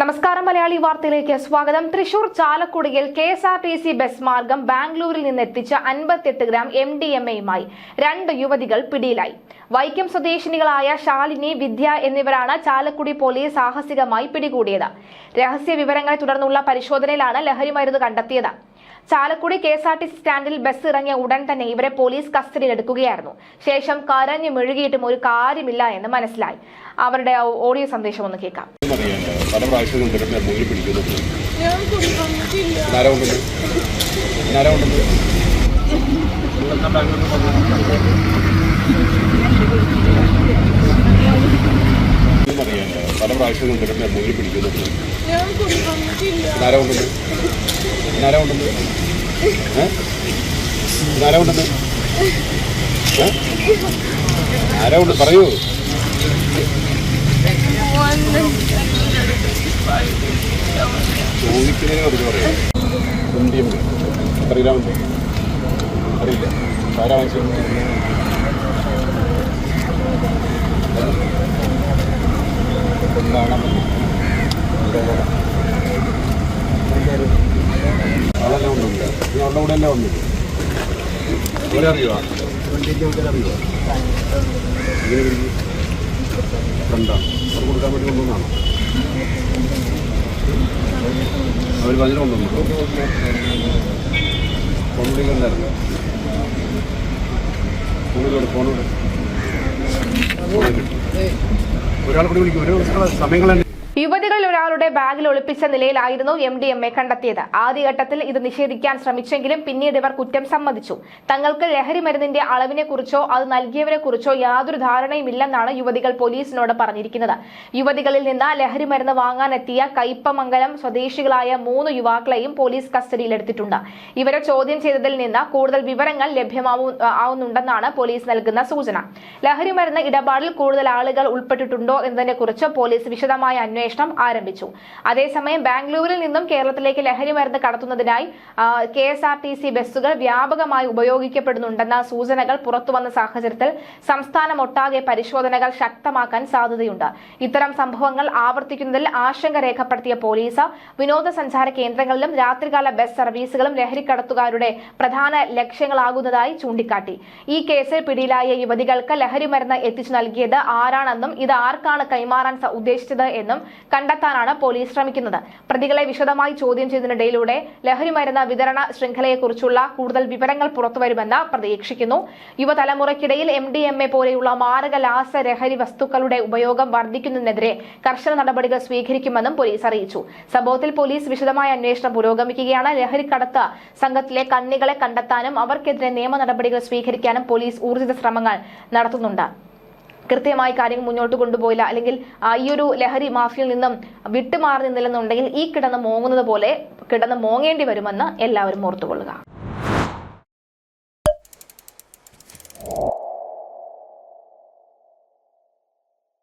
നമസ്കാരം മലയാളി വാർത്തയിലേക്ക് സ്വാഗതം. തൃശൂർ ചാലക്കുടിയിൽ K S R T C bus മാർഗം ബാംഗ്ലൂരിൽ നിന്ന് എത്തിച്ച അൻപത്തെട്ട് ഗ്രാം എം ഡി എം എയുമായി രണ്ട് യുവതികൾ പിടിയിലായി. വൈക്കം സ്വദേശിനികളായ ശാലിനി വിദ്യ എന്നിവരാണ് ചാലക്കുടി പോലീസ് സാഹസികമായി പിടികൂടിയത്. രഹസ്യ വിവരങ്ങളെ തുടർന്നുള്ള പരിശോധനയിലാണ് ലഹരി മരുന്ന് കണ്ടെത്തിയത്. Chalakudy K S R T C സ്റ്റാൻഡിൽ ബസ് ഇറങ്ങിയ ഉടൻ തന്നെ ഇവരെ പോലീസ് കസ്റ്റഡിയിലെടുക്കുകയായിരുന്നു. ശേഷം കരഞ്ഞു മെഴുകിയിട്ടും ഒരു കാര്യമില്ല എന്ന് മനസ്സിലായി. അവരുടെ ഓഡിയോ സന്ദേശം ഒന്ന് കേൾക്കാം ഞാൻ പ്രാവശ്യം കൊണ്ടിരുന്ന മുന്നിൽ പിടിക്കുന്നത് ഞാൻ കൊണ്ടുവന്നിട്ടില്ല ഇന്നാരെ കൊണ്ടുണ്ട് ഇന്നാരെ കൊണ്ടുണ്ട് ഏ? ഇന്നാരെ കൊണ്ടുണ്ട് ഏ? ആരാ കൊണ്ട് പറയൂ. ചോദിക്കുന്നതിനെ കുറിച്ച് പറയാം. ഇന്ത്യം എത്ര ഗ്രാം അറിയില്ല. ആരാ വാങ്ങിച്ചത്? കാണാൻ ആളെല്ലാം ഉണ്ടുണ്ട് നീ അവളുടെ കൂടെ അറിയുവാ അറിയുവാ ഇങ്ങനെ പിടിക്കും ഫ്രണ്ടാ? അവർ കൊടുക്കാൻ വേണ്ടി കൊണ്ടുവന്നാണോ? അവർ ഭജന കൊണ്ടുവന്നു? ഫോൺ വിളിക്കണ്ടായിരുന്നു ഫോണിലൂടെ ഒരാളെ കൂടി വിളിക്കും. ഒരാളുടെ ബാഗിൽ ഒളിപ്പിച്ച നിലയിലായിരുന്നു എം ഡി എം എ കണ്ടെത്തിയത്. ആദ്യഘട്ടത്തിൽ ഇത് നിഷേധിക്കാൻ ശ്രമിച്ചെങ്കിലും പിന്നീട് ഇവർ കുറ്റം സമ്മതിച്ചു. തങ്ങൾക്ക് ലഹരി മരുന്നിന്റെ അളവിനെ കുറിച്ചോ അത് നൽകിയവരെ കുറിച്ചോ യാതൊരു ധാരണയും ഇല്ലെന്നാണ് യുവതികൾ പോലീസിനോട് പറഞ്ഞിരിക്കുന്നത്. യുവതികളിൽ നിന്ന് ലഹരി മരുന്ന് വാങ്ങാനെത്തിയ കയ്പമംഗലം സ്വദേശികളായ മൂന്ന് യുവാക്കളെയും പോലീസ് കസ്റ്റഡിയിലെടുത്തിട്ടുണ്ട് ഇവരെ ചോദ്യം ചെയ്തതിൽ നിന്ന് കൂടുതൽ വിവരങ്ങൾ ലഭ്യമാവുന്നുണ്ടെന്നാണ് പോലീസ് നൽകുന്ന സൂചന. ലഹരി മരുന്ന് ഇടപാടിൽ കൂടുതൽ ആളുകൾ ഉൾപ്പെട്ടിട്ടുണ്ടോ എന്നതിനെക്കുറിച്ച് പോലീസ് വിശദമായ അന്വേഷണം ആരംഭിച്ചു. അതേസമയം ബാംഗ്ലൂരിൽ നിന്നും കേരളത്തിലേക്ക് ലഹരി മരുന്ന് കടത്തുന്നതിനായി K S R T C ബസ്സുകൾ വ്യാപകമായി ഉപയോഗിക്കപ്പെടുന്നുണ്ടെന്ന സൂചനകൾ പുറത്തുവന്ന സാഹചര്യത്തിൽ സംസ്ഥാനമൊട്ടാകെ പരിശോധനകൾ ശക്തമാക്കാൻ സാധ്യതയുണ്ട്. ഇത്തരം സംഭവങ്ങൾ ആവർത്തിക്കുന്നതിൽ ആശങ്ക രേഖപ്പെടുത്തിയ പോലീസ് വിനോദസഞ്ചാര കേന്ദ്രങ്ങളിലും രാത്രികാല ബസ് സർവീസുകളും ലഹരിക്കടത്തുകാരുടെ പ്രധാന ലക്ഷ്യങ്ങളാകുന്നതായി ചൂണ്ടിക്കാട്ടി. ഈ കേസിൽ പിടിയിലായ യുവതികൾക്ക് ലഹരി മരുന്ന് എത്തിച്ചു നൽകിയത് ആരാണെന്നും ഇത് ആർക്കാണ് കൈമാറാൻ ഉദ്ദേശിച്ചത് എന്നും കണ്ടെത്താനാണ് പോലീസ് ശ്രമിക്കുന്നത്. പ്രതികളെ വിശദമായി ചോദ്യം ചെയ്തതിനിടയിലൂടെ ലഹരി മരുന്ന് വിതരണ ശൃംഖലയെക്കുറിച്ചുള്ള കൂടുതൽ വിവരങ്ങൾ പുറത്തുവരുമെന്ന് പ്രതീക്ഷിക്കുന്നു. യുവതലമുറയ്ക്കിടയിൽ എം ഡി എം എ പോലെയുള്ള മാരക ലഹരി വസ്തുക്കളുടെ ഉപയോഗം വർദ്ധിക്കുന്നതിനെതിരെ കർശന നടപടികൾ സ്വീകരിക്കുമെന്നും പോലീസ് അറിയിച്ചു. സംഭവത്തിൽ പോലീസ് വിശദമായ അന്വേഷണം പുരോഗമിക്കുകയാണ്. ലഹരിക്കടത്ത് സംഘത്തിലെ കണ്ണികളെ കണ്ടെത്താനും അവർക്കെതിരെ നിയമ നടപടികൾ സ്വീകരിക്കാനും പോലീസ് ഊർജിത ശ്രമങ്ങൾ നടത്തുന്നുണ്ട്. കൃത്യമായി കാര്യങ്ങൾ മുന്നോട്ട് കൊണ്ടുപോയില്ല. അല്ലെങ്കിൽ ഈ ഒരു ലഹരി മാഫിയിൽ നിന്നും വിട്ടുമാറി നിന്നില്ലെന്നുണ്ടെങ്കിൽ ഈ കിടന്ന് മോങ്ങുന്നത് പോലെ കിടന്ന് മോങ്ങേണ്ടി വരുമെന്ന് എല്ലാവരും ഓർത്തുകൊള്ളുക.